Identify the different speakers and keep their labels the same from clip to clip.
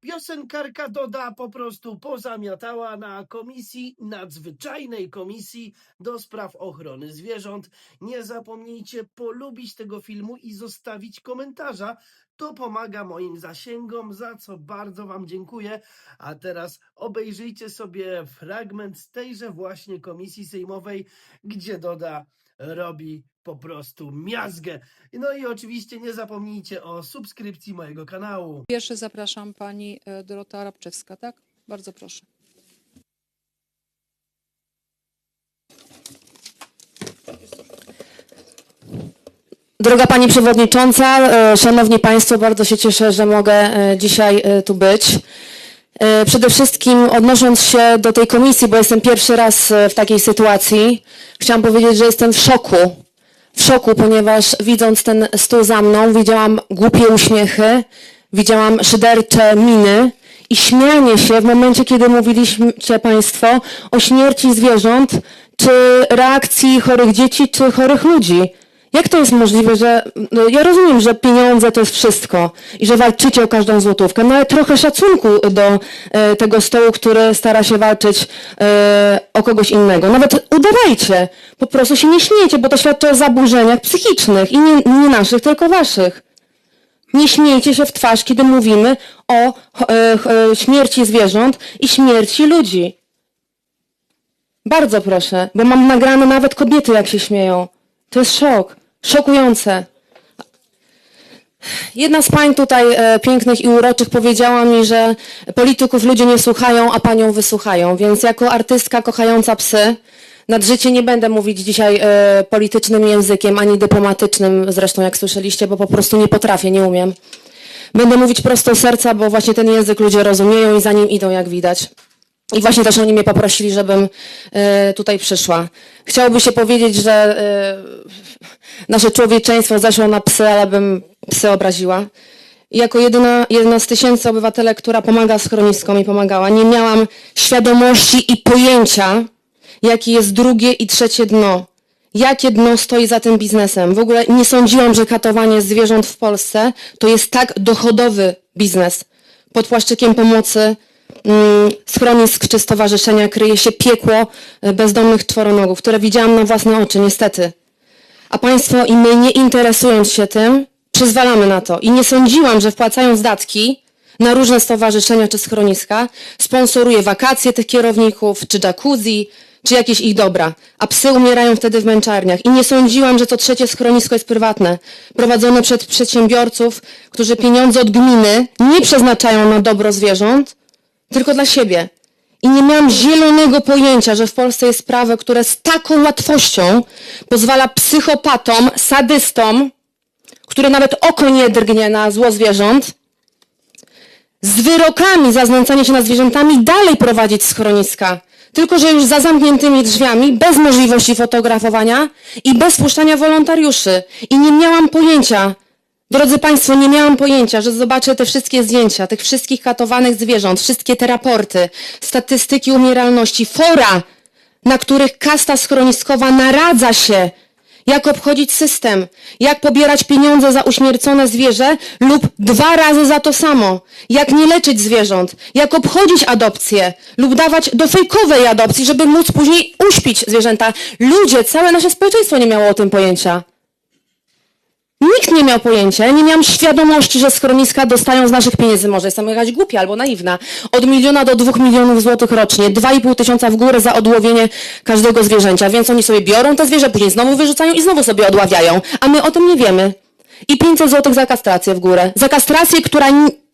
Speaker 1: Piosenkarka Doda po prostu pozamiatała na komisji, nadzwyczajnej komisji do spraw ochrony zwierząt. Nie zapomnijcie polubić tego filmu i zostawić komentarza. To pomaga moim zasięgom, za co bardzo Wam dziękuję. A teraz obejrzyjcie sobie fragment z tejże właśnie komisji sejmowej, gdzie Doda robi po prostu miazgę. No i oczywiście nie zapomnijcie o subskrypcji mojego kanału.
Speaker 2: Pierwszy zapraszam pani e, Dorota Rabczewska, tak? Bardzo proszę.
Speaker 3: Droga Pani Przewodnicząca, e, Szanowni Państwo, bardzo się cieszę, że mogę e, dzisiaj e, tu być. Przede wszystkim odnosząc się do tej komisji, bo jestem pierwszy raz w takiej sytuacji, chciałam powiedzieć, że jestem w szoku. W szoku, ponieważ widząc ten stół za mną, widziałam głupie uśmiechy, widziałam szydercze miny i śmianie się w momencie, kiedy mówiliście Państwo o śmierci zwierząt, czy reakcji chorych dzieci, czy chorych ludzi. Jak to jest możliwe, że no, ja rozumiem, że pieniądze to jest wszystko i że walczycie o każdą złotówkę, no ale trochę szacunku do e, tego stołu, który stara się walczyć e, o kogoś innego. Nawet udawajcie, po prostu się nie śmiejcie, bo to świadczy o zaburzeniach psychicznych i nie, nie naszych, tylko waszych. Nie śmiejcie się w twarz, kiedy mówimy o e, e, śmierci zwierząt i śmierci ludzi. Bardzo proszę, bo mam nagrane nawet kobiety, jak się śmieją. To jest szok. Szokujące. Jedna z pań tutaj e, pięknych i uroczych powiedziała mi, że polityków ludzie nie słuchają, a panią wysłuchają. Więc jako artystka kochająca psy, nad życie nie będę mówić dzisiaj e, politycznym językiem, ani dyplomatycznym zresztą, jak słyszeliście, bo po prostu nie potrafię, nie umiem. Będę mówić prosto serca, bo właśnie ten język ludzie rozumieją i za nim idą, jak widać. I właśnie też oni mnie poprosili, żebym e, tutaj przyszła. Chciałoby się powiedzieć, że e, nasze człowieczeństwo zeszło na psy, ale bym psy obraziła. I jako jedyna, jedna z tysięcy obywatelek, która pomaga schroniskom i pomagała, nie miałam świadomości i pojęcia, jakie jest drugie i trzecie dno. Jakie dno stoi za tym biznesem. W ogóle nie sądziłam, że katowanie zwierząt w Polsce to jest tak dochodowy biznes. Pod płaszczykiem pomocy schronisk czy stowarzyszenia kryje się piekło e, bezdomnych czworonogów, które widziałam na własne oczy, niestety. A państwo i my, nie interesując się tym, przyzwalamy na to. I nie sądziłam, że wpłacając datki na różne stowarzyszenia czy schroniska, sponsoruje wakacje tych kierowników, czy jacuzzi, czy jakieś ich dobra. A psy umierają wtedy w męczarniach. I nie sądziłam, że to trzecie schronisko jest prywatne, prowadzone przez przedsiębiorców, którzy pieniądze od gminy nie przeznaczają na dobro zwierząt, tylko dla siebie. I nie miałam zielonego pojęcia, że w Polsce jest prawo, które z taką łatwością pozwala psychopatom, sadystom, który nawet oko nie drgnie na zło zwierząt, z wyrokami za znęcanie się nad zwierzętami dalej prowadzić schroniska. Tylko, że już za zamkniętymi drzwiami, bez możliwości fotografowania i bez puszczania wolontariuszy. I nie miałam pojęcia, Drodzy Państwo, nie miałam pojęcia, że zobaczę te wszystkie zdjęcia, tych wszystkich katowanych zwierząt, wszystkie te raporty, statystyki umieralności, fora, na których kasta schroniskowa naradza się, jak obchodzić system, jak pobierać pieniądze za uśmiercone zwierzę lub dwa razy za to samo, jak nie leczyć zwierząt, jak obchodzić adopcję lub dawać do fejkowej adopcji, żeby móc później uśpić zwierzęta. Ludzie, całe nasze społeczeństwo nie miało o tym pojęcia. Nikt nie miał pojęcia, nie miałam świadomości, że schroniska dostają z naszych pieniędzy. Może jestem jakaś głupia albo naiwna. Od miliona do dwóch milionów złotych rocznie, dwa i pół tysiąca w górę za odłowienie każdego zwierzęcia. Więc oni sobie biorą te zwierzę, później znowu wyrzucają i znowu sobie odławiają. A my o tym nie wiemy. I 500 złotych za kastrację w górę. Za kastrację, która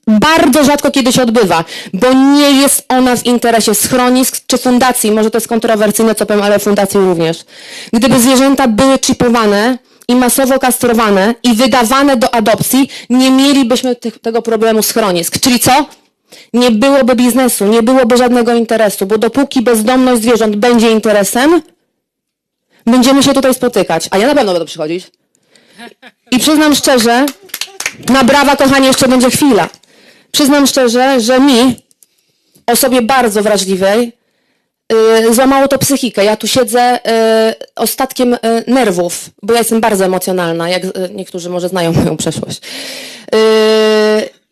Speaker 3: bardzo rzadko kiedy się odbywa, bo nie jest ona w interesie schronisk czy fundacji. Może to jest kontrowersyjne, co powiem, ale fundacji również. Gdyby zwierzęta były chipowane, i masowo kastrowane i wydawane do adopcji, nie mielibyśmy tych, tego problemu schronisk. Czyli co? Nie byłoby biznesu, nie byłoby żadnego interesu, bo dopóki bezdomność zwierząt będzie interesem, będziemy się tutaj spotykać. A ja na pewno będę przychodzić. I przyznam szczerze, na brawa, kochanie, jeszcze będzie chwila. Przyznam szczerze, że mi, osobie bardzo wrażliwej, złamało to psychikę. Ja tu siedzę y, ostatkiem y, nerwów, bo ja jestem bardzo emocjonalna, jak y, niektórzy może znają moją przeszłość. Y,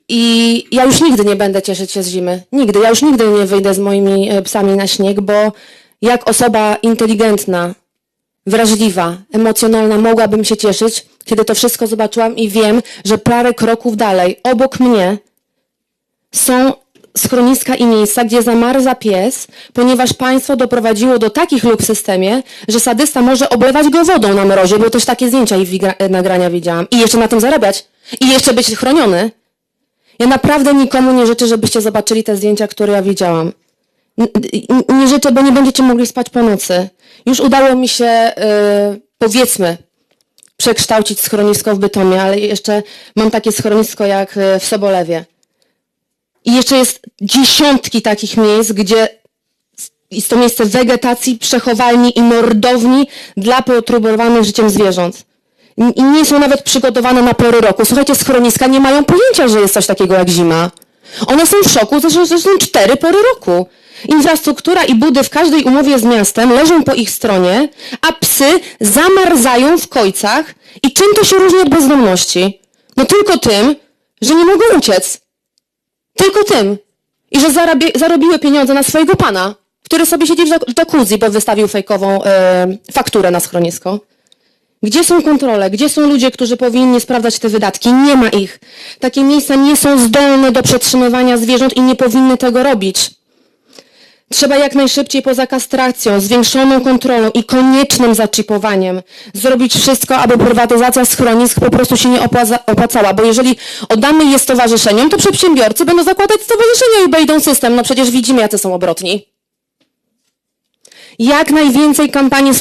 Speaker 3: I ja już nigdy nie będę cieszyć się z zimy. Nigdy. Ja już nigdy nie wyjdę z moimi psami na śnieg, bo jak osoba inteligentna, wrażliwa, emocjonalna mogłabym się cieszyć, kiedy to wszystko zobaczyłam i wiem, że parę kroków dalej, obok mnie, są schroniska i miejsca, gdzie zamarza pies, ponieważ państwo doprowadziło do takich luk w systemie, że sadysta może oblewać go wodą na mrozie, bo też takie zdjęcia i wigra- nagrania widziałam. I jeszcze na tym zarabiać. I jeszcze być chroniony. Ja naprawdę nikomu nie życzę, żebyście zobaczyli te zdjęcia, które ja widziałam. N- Nie życzę, bo nie będziecie mogli spać po nocy. Już udało mi się, yy, powiedzmy, przekształcić schronisko w Bytomie, ale jeszcze mam takie schronisko jak y, w Sobolewie. I jeszcze jest dziesiątki takich miejsc, gdzie jest to miejsce wegetacji, przechowalni i mordowni dla poturbowanych życiem zwierząt. I nie są nawet przygotowane na pory roku. Słuchajcie, schroniska nie mają pojęcia, że jest coś takiego jak zima. One są w szoku, że są cztery pory roku. Infrastruktura i budy w każdej umowie z miastem leżą po ich stronie, a psy zamarzają w kojcach. I czym to się różni od bezdomności? No tylko tym, że nie mogą uciec. Tylko tym. I że zarobiły pieniądze na swojego pana, który sobie siedzi w jacuzzi, bo wystawił fejkową e, fakturę na schronisko. Gdzie są kontrole? Gdzie są ludzie, którzy powinni sprawdzać te wydatki? Nie ma ich. Takie miejsca nie są zdolne do przetrzymywania zwierząt i nie powinny tego robić. Trzeba jak najszybciej poza kastracją, zwiększoną kontrolą i koniecznym zaczipowaniem zrobić wszystko, aby prywatyzacja schronisk po prostu się nie opłaca, opłacała, bo jeżeli oddamy je stowarzyszeniom, to przedsiębiorcy będą zakładać stowarzyszenia i obejdą system. No przecież widzimy, jacy są obrotni jak najwięcej kampanii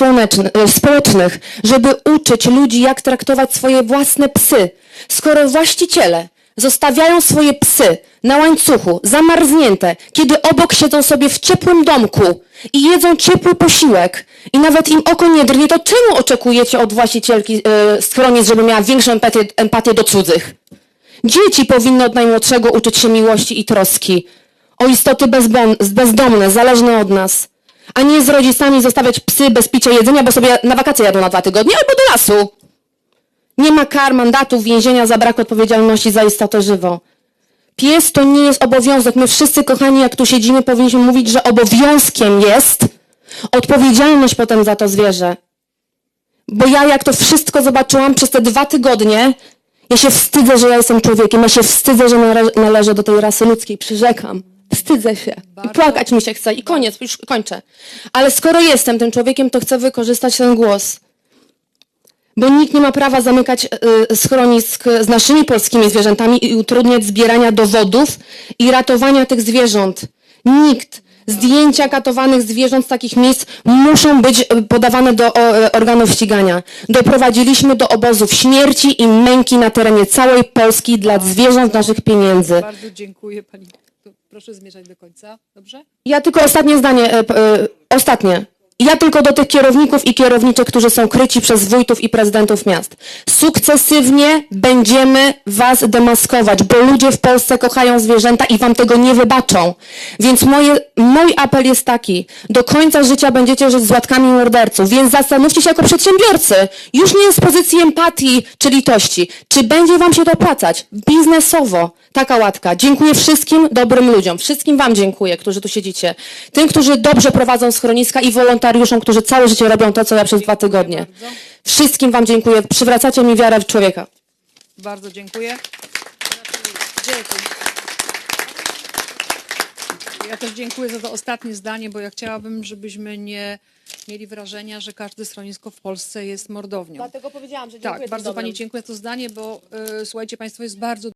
Speaker 3: e, społecznych, żeby uczyć ludzi, jak traktować swoje własne psy. Skoro właściciele zostawiają swoje psy na łańcuchu, zamarznięte, kiedy obok siedzą sobie w ciepłym domku i jedzą ciepły posiłek i nawet im oko nie drgnie, to czemu oczekujecie od właścicielki e, schronisk, żeby miała większą empatię, empatię do cudzych? Dzieci powinny od najmłodszego uczyć się miłości i troski o istoty bezdomne, zależne od nas, a nie z rodzicami zostawiać psy bez picia jedzenia, bo sobie na wakacje jadą na dwa tygodnie albo do lasu. Nie ma kar, mandatów, więzienia za brak odpowiedzialności za istotę żywą. Pies to nie jest obowiązek. My wszyscy, kochani, jak tu siedzimy, powinniśmy mówić, że obowiązkiem jest odpowiedzialność potem za to zwierzę. Bo ja jak to wszystko zobaczyłam przez te dwa tygodnie, ja się wstydzę, że ja jestem człowiekiem, ja się wstydzę, że nale- należę do tej rasy ludzkiej, przyrzekam. Wstydzę się. I płakać mi się chce i koniec, już kończę. Ale skoro jestem tym człowiekiem, to chcę wykorzystać ten głos. Bo nikt nie ma prawa zamykać y, schronisk z naszymi polskimi zwierzętami i utrudniać zbierania dowodów i ratowania tych zwierząt. Nikt. Zdjęcia katowanych zwierząt z takich miejsc muszą być y, podawane do o, y, organów ścigania. Doprowadziliśmy do obozów śmierci i męki na terenie całej Polski dla zwierząt naszych pieniędzy.
Speaker 2: Bardzo dziękuję pani. Proszę zmierzać do końca, dobrze?
Speaker 3: Ja tylko ostatnie zdanie, e, p- e, ostatnie. Ja tylko do tych kierowników i kierowniczek, którzy są kryci przez wójtów i prezydentów miast. Sukcesywnie będziemy was demaskować, bo ludzie w Polsce kochają zwierzęta i wam tego nie wybaczą. Więc moje, mój apel jest taki. Do końca życia będziecie żyć z łatkami morderców, więc zastanówcie się jako przedsiębiorcy. Już nie z pozycji empatii czy litości. Czy będzie wam się to opłacać? Biznesowo. Taka łatka. Dziękuję wszystkim dobrym ludziom. Wszystkim wam dziękuję, którzy tu siedzicie. Tym, którzy dobrze prowadzą schroniska i wolontariuszom, którzy całe życie robią to, co ja przez dwa tygodnie. Wszystkim wam dziękuję. Przywracacie mi wiarę w człowieka.
Speaker 2: Bardzo dziękuję. Dziękuję. Ja też dziękuję za to ostatnie zdanie, bo ja chciałabym, żebyśmy nie mieli wrażenia, że każde schronisko w Polsce jest mordownią.
Speaker 3: powiedziałam, że
Speaker 2: Tak, bardzo Pani dziękuję za to zdanie, bo y, słuchajcie Państwo, jest bardzo